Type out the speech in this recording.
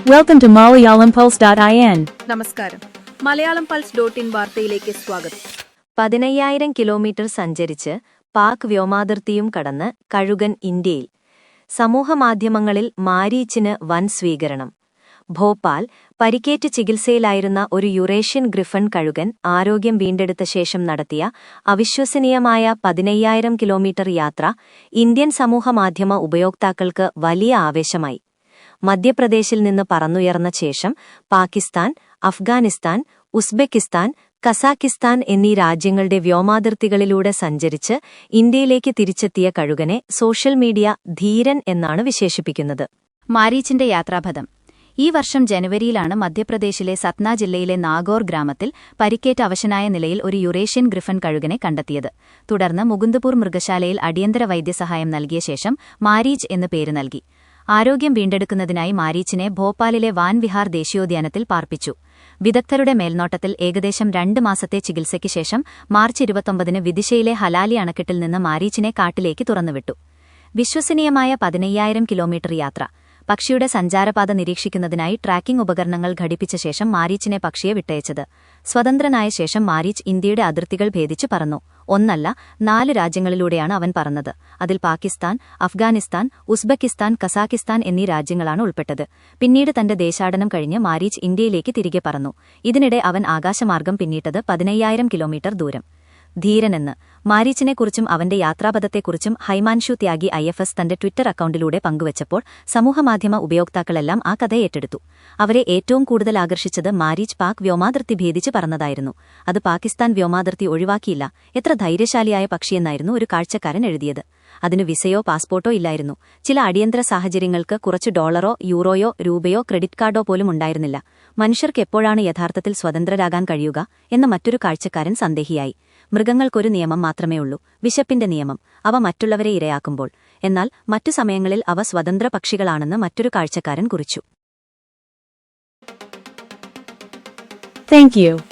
Welcome to MalayalamPulse.in. നമസ്കാരം. Malayalam pulse dot in വാർത്തയിലേക്ക് സ്വാഗതം. പതിനയ്യായിരം കിലോമീറ്റർ സഞ്ചരിച്ച് പാക് വ്യോമാതിർത്തിയും കടന്ന് കഴുകൻ ഇന്ത്യയിൽ. സമൂഹമാധ്യമങ്ങളിൽ മാരീച്ചിന് വൻ സ്വീകരണം. ഭോപ്പാൽ പരിക്കേറ്റ് ചികിത്സയിലായിരുന്ന ഒരു യുറേഷ്യൻ ഗ്രിഫൺ കഴുകൻ ആരോഗ്യം വീണ്ടെടുത്ത ശേഷം നടത്തിയ അവിശ്വസനീയമായ പതിനയ്യായിരം കിലോമീറ്റർ യാത്ര ഇന്ത്യൻ സമൂഹമാധ്യമ ഉപയോക്താക്കൾക്ക് വലിയ ആവേശമായി. മധ്യപ്രദേശിൽ നിന്ന് പറന്നുയർന്ന ശേഷം പാകിസ്ഥാൻ അഫ്ഗാനിസ്ഥാൻ ഉസ്ബെക്കിസ്ഥാൻ കസാക്കിസ്ഥാൻ എന്നീ രാജ്യങ്ങളുടെ വ്യോമാതിർത്തികളിലൂടെ സഞ്ചരിച്ച് ഇന്ത്യയിലേക്ക് തിരിച്ചെത്തിയ കഴുകനെ സോഷ്യൽ മീഡിയ ധീരൻ എന്നാണ് വിശേഷിപ്പിക്കുന്നത്. മാരീച്ചിന്റെ യാത്രാപഥം. ഈ വർഷം ജനുവരിയിലാണ് മധ്യപ്രദേശിലെ സത്ന ജില്ലയിലെ നാഗോർ ഗ്രാമത്തിൽ പരിക്കേറ്റ അവശനായ നിലയിൽ ഒരു യുറേഷ്യൻ ഗ്രിഫൻ കഴുകനെ കണ്ടെത്തിയത്. തുടർന്ന് മുകുന്ദപൂർ മൃഗശാലയിൽ അടിയന്തര വൈദ്യസഹായം നൽകിയ ശേഷം മാരീച്ച് എന്ന് പേര് നൽകി. ആരോഗ്യം വീണ്ടെടുക്കുന്നതിനായി മാരീച്ചിനെ ഭോപ്പാലിലെ വാൻവിഹാർ ദേശീയോദ്യാനത്തിൽ പാർപ്പിച്ചു. വിദഗ്ധരുടെ മേൽനോട്ടത്തിൽ ഏകദേശം രണ്ട് മാസത്തെ ചികിത്സയ്ക്ക് ശേഷം മാർച്ച് ഇരുപത്തൊമ്പതിന് വിദിശയിലെ ഹലാലി അണക്കെട്ടിൽ നിന്ന് മാരീച്ചിനെ കാട്ടിലേക്ക് തുറന്നുവിട്ടു. വിശ്വസനീയമായ പതിനയ്യായിരം കിലോമീറ്റർ യാത്ര. പക്ഷിയുടെ സഞ്ചാരപാത നിരീക്ഷിക്കുന്നതിനായി ട്രാക്കിംഗ് ഉപകരണങ്ങൾ ഘടിപ്പിച്ച ശേഷം മാരീച്ചിനെ പക്ഷിയെ വിട്ടയച്ചത്. സ്വതന്ത്രനായ ശേഷം മാരീച്ച് ഇന്ത്യയുടെ അതിർത്തികൾ ഭേദിച്ചു പറന്നു. ഒന്നല്ല നാല് രാജ്യങ്ങളിലൂടെയാണ് അവൻ പറഞ്ഞത് അതിൽ പാകിസ്ഥാൻ അഫ്ഗാനിസ്ഥാൻ ഉസ്ബെക്കിസ്ഥാൻ കസാക്കിസ്ഥാൻ എന്നീ രാജ്യങ്ങളാണ് ഉൾപ്പെട്ടത്. പിന്നീട് തന്റെ ദേശാടനം കഴിഞ്ഞ് മാരീച്ച് ഇന്ത്യയിലേക്ക് തിരികെ പറന്നു. ഇതിനിടെ അവൻ ആകാശമാർഗം പിന്നിട്ടത് പതിനയ്യായിരം കിലോമീറ്റർ ദൂരം. ധീരനെന്ന് മാരീച്ചിനെക്കുറിച്ചും അവന്റെ യാത്രാപഥത്തെക്കുറിച്ചും Himanshu Tyagi I F S തന്റെ ട്വിറ്റർ അക്കൌണ്ടിലൂടെ പങ്കുവച്ചപ്പോൾ സമൂഹമാധ്യമ ഉപയോക്താക്കളെല്ലാം ആ കഥ ഏറ്റെടുത്തു. അവരെ ഏറ്റവും കൂടുതൽ ആകർഷിച്ചത് മാരീച്ച് പാക് വ്യോമാതിർത്തി ഭേദിച്ച് പറന്നതായിരുന്നു. അത് പാകിസ്ഥാൻ വ്യോമാതിർത്തി ഒഴിവാക്കിയില്ല എത്ര ധൈര്യശാലിയായ പക്ഷിയെന്നായിരുന്നു ഒരു കാഴ്ചക്കാരൻ എഴുതിയത്. അതിനു വിസയോ പാസ്പോർട്ടോ ഇല്ലായിരുന്നു. ചില അടിയന്തര സാഹചര്യങ്ങൾക്ക് കുറച്ച് ഡോളറോ യൂറോയോ രൂപയോ ക്രെഡിറ്റ് കാർഡോ പോലും ഉണ്ടായിരുന്നില്ല. മനുഷ്യർക്ക് എപ്പോഴാണ് യഥാർത്ഥത്തിൽ സ്വതന്ത്രരാകാൻ കഴിയുക എന്ന മറ്റൊരു കാഴ്ചക്കാരൻ സന്ദേഹിയായി. മൃഗങ്ങൾക്കൊരു നിയമം മാത്രമേ ഉള്ളൂ വിശപ്പിന്റെ നിയമം. അവ മറ്റുള്ളവരെ ഇരയാക്കുമ്പോൾ. എന്നാൽ മറ്റു സമയങ്ങളിൽ അവ സ്വതന്ത്ര പക്ഷികളാണെന്ന് മറ്റൊരു കാഴ്ചക്കാരൻ കുറിച്ചു. Thank you.